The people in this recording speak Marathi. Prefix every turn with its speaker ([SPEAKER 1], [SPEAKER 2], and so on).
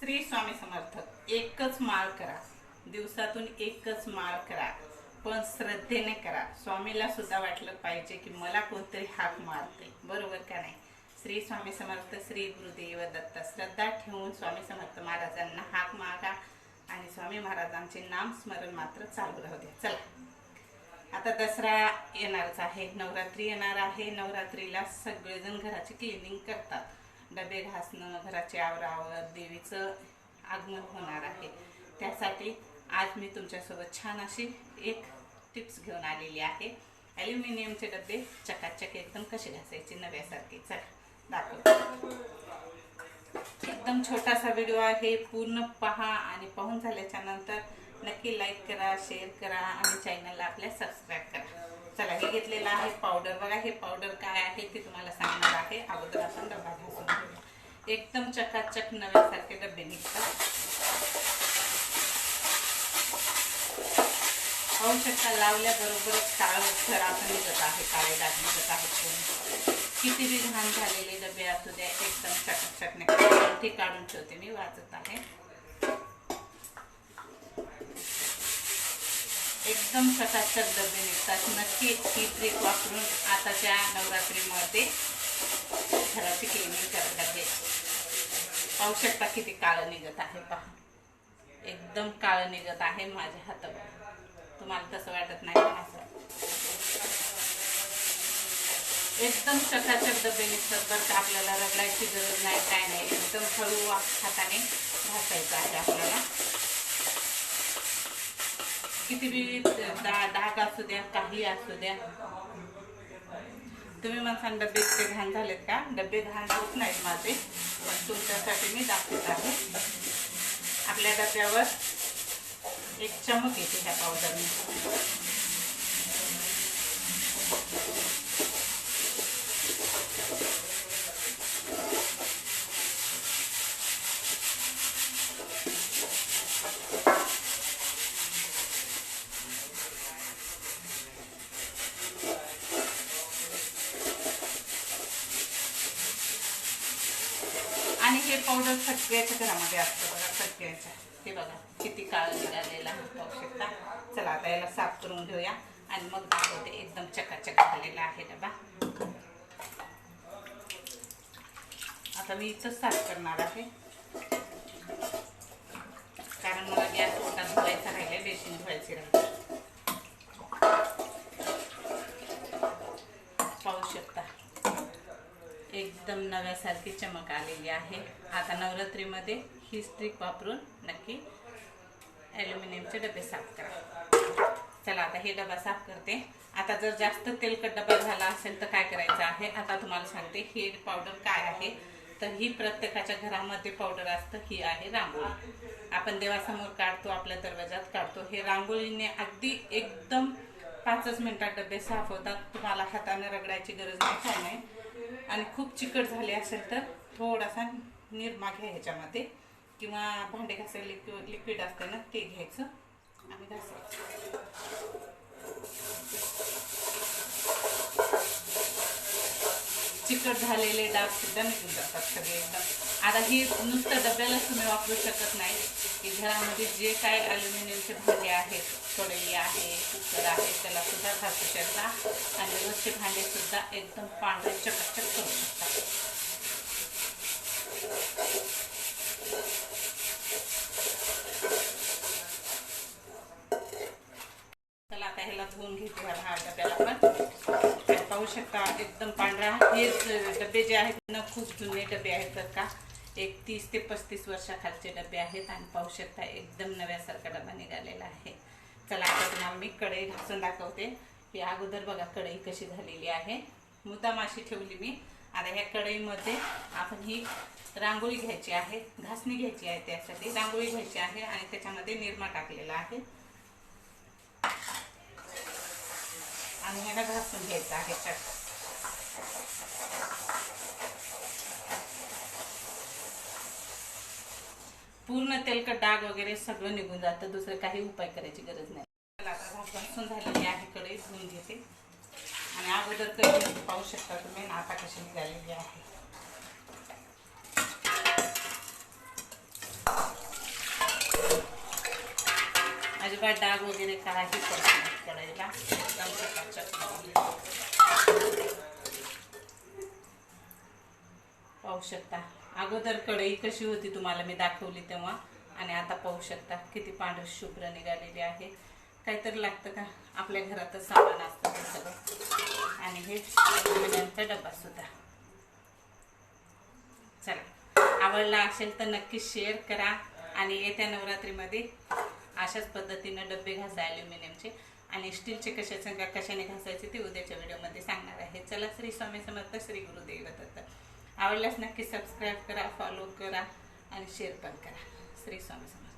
[SPEAKER 1] श्री स्वामी समर्थ एकच माळ करा. दिवसातून एकच माळ करा. पण श्रद्धेने करा. स्वामीला सुद्धा वाटलं पाहिजे की मला कोणतरी हाक मारते. बरोबर का नाही? श्री स्वामी समर्थ श्री गुरुदेव दत्त श्रद्धा ठेवून स्वामी समर्थ महाराजांना हाक मागा आणि स्वामी महाराजांचे नाम स्मरण मात्र चालू राहू द्या. चला. आता दसरा येणारच आहे. नवरात्री येणार आहे. नवरात्रीला सगळेजण घराची क्लिनिंग करतात. डबे घासणं घराचे आवरावर देवीचं आगमन होणार आहे. त्यासाठी आज मी तुमच्यासोबत छान अशी एक टिप्स घेऊन आलेली आहे. ॲल्युमिनियमचे डबे चकाचक एकदम कसे घासायचे नव्यासारखे. चला दाखव एकदम छोटासा व्हिडिओ आहे पूर्ण पहा आणि पाहून झाल्याच्यानंतर नक्की लाईक करा शेअर करा आणि चॅनलला आपल्या सबस्क्राईब करा. चला हे घेतलेलं आहे पावडर बघा हे पावडर काय आहे ते तुम्हाला सांग आहे अगोदर आपण डबा घासून घेऊया एकदम चकाचक नव्यासारखे डबे निघतात. पाहू शकता लावल्याबरोबरच काळ खराब निघत आहे काळे डाग निघत आहेत किती बी घाण झालेले डबे असू द्या एकदम चकाचक निघतात ते काढून ठेवते मी वाचत आहे. एकदम चकाचक डबे निघतात. नक्की ही ट्रिक वापरून आताच्या नवरात्रीमध्ये घराची पाहू शकता किती काळं निघत आहे पहा. एकदम काळं निघत आहे माझ्या हातावर. तुम्हाला तसं वाटत नाही असं? एकदम चकाचक डबे निघतात बरं का आपल्याला रगडायची गरज नाही काय नाही. एकदम हळू हाताने घासायचं आहे आपल्याला. किती बी दा डाग असू द्या काही असू द्या. तुम्ही म्हणसान डबे ते घाण झालेत का? डबे घाण होत नाहीत माझे पण तुमच्यासाठी मी दाखवत आहे. आपल्या डब्यावर एक चमक येते ह्या पावडरने आणि हे पावडर फटक्याच्या घरामध्ये असतं बघा सगळ्याच्या. हे बघा किती काळ निघालेला पाहू शकता चला आता याला साफ करून घेऊया. आणि मग दाखवते एकदम चकाचक झालेला आहे डबा. आता मी इथंच साफ करणार आहे. कारण मला गॅस मोठा धुवायचा राहिले बेसिन धुवायची राहिले. पाहू शकता. एकदम नव्यासारखी चमक आलेली आहे. आता नवरात्रीमध्ये ही स्ट्रिक वापरून नक्की ॲल्युमिनियमचे डबे साफ करा. चला आता हे डबा साफ करते. आता जर जास्त तेलकट डबा झाला असेल तर काय करायचं आहे? आता तुम्हाला सांगते हे पावडर काय आहे? तर ही प्रत्येकाच्या घरामध्ये पावडर असतं ही आहे रांगोळी. आपण देवासमोर काढतो आपल्या दरवाजात काढतो. हे रांगोळीने अगदी एकदम पाचच मिनिटात डबे साफ होतात. तुम्हाला हाताने रगडायची गरज नाही काय नाही. आणि खूप चिकट झाले असेल तर थोडासा निरमा घ्या ह्याच्यामध्ये. किंवा भांडे घासायला लिक्विड लिक्विड असते ना ते घ्यायचं आणि घासायचं. चिकट झालेले डाग सुद्धा निघून जातात सगळे एकदम. आता ही नुसतं डब्याला तुम्ही वापरू शकत नाही. की घरामध्ये जे काय ॲल्युमिनियमचे भांडे आहेत कढई आहे कुकर आहे त्याला सुद्धा घासू शकता. आणि रोजचे भांडे सुद्धा एकदम पांढरे चकाचक करू शकता. चला आता ह्याला धुवून घेतो ह्या डब्याला पण. पाहू शकता एकदम पांढरा. हे डबे जे आहेत ना खूप जुने डबे आहेत तर का. एक तीस ते पस्तीस वर्षाखालचे डबे आहेत आणि पाहू शकता एकदम नव्यासारखा डबा निघालेला आहे. चला आता मी कढई घासून दाखवते. ही अगोदर बघा कढई कशी झालेली आहे. मुद्दाम अशी ठेवली मी. आता ह्या कढईमध्ये आपण ही रांगोळी घ्यायची आहे घासणी घ्यायची आहे त्यासाठी. रांगोळी घ्यायची आहे आणि त्याच्यामध्ये निरमा टाकलेला आहे. आणि ह्याला घासून घ्यायचं आहे चट पूर्ण तेलकट डाग वगैरे सगळं निघून जातं. दुसरं काही उपाय करायची गरज नाही. घासून झालेली आहे कडे धुवून घेते. आणि अगोदर कधी पाहू शकता तुम्ही आता कशी निघालेली आहे. अजिबात डाग वगैरे काही पडत कढईला. पाहू शकता. अगोदर कढई कशी होती तुम्हाला मी दाखवली तेव्हा आणि आता पाहू शकता किती पांढर शुभ्र निघालेली आहे. काहीतरी लागतं का? आपल्या घरातच सामान असतं ते सगळं. आणि हे अल्युमिनियमचा डबा सुद्धा. चला आवडला असेल तर नक्की शेअर करा. आणि येत्या नवरात्रीमध्ये अशाच पद्धतीनं डबे घासा ॲल्युमिनियमचे आणि स्टीलचे कशाचं कशाने घासायचे ते उद्याच्या व्हिडिओमध्ये सांगणार आहे. चला श्री स्वामी समर्थ श्री गुरुदेव दत्त. आवडल्यास नक्की सबस्क्राईब करा फॉलो करा आणि शेअर पण करा. श्री स्वामी समर्थ.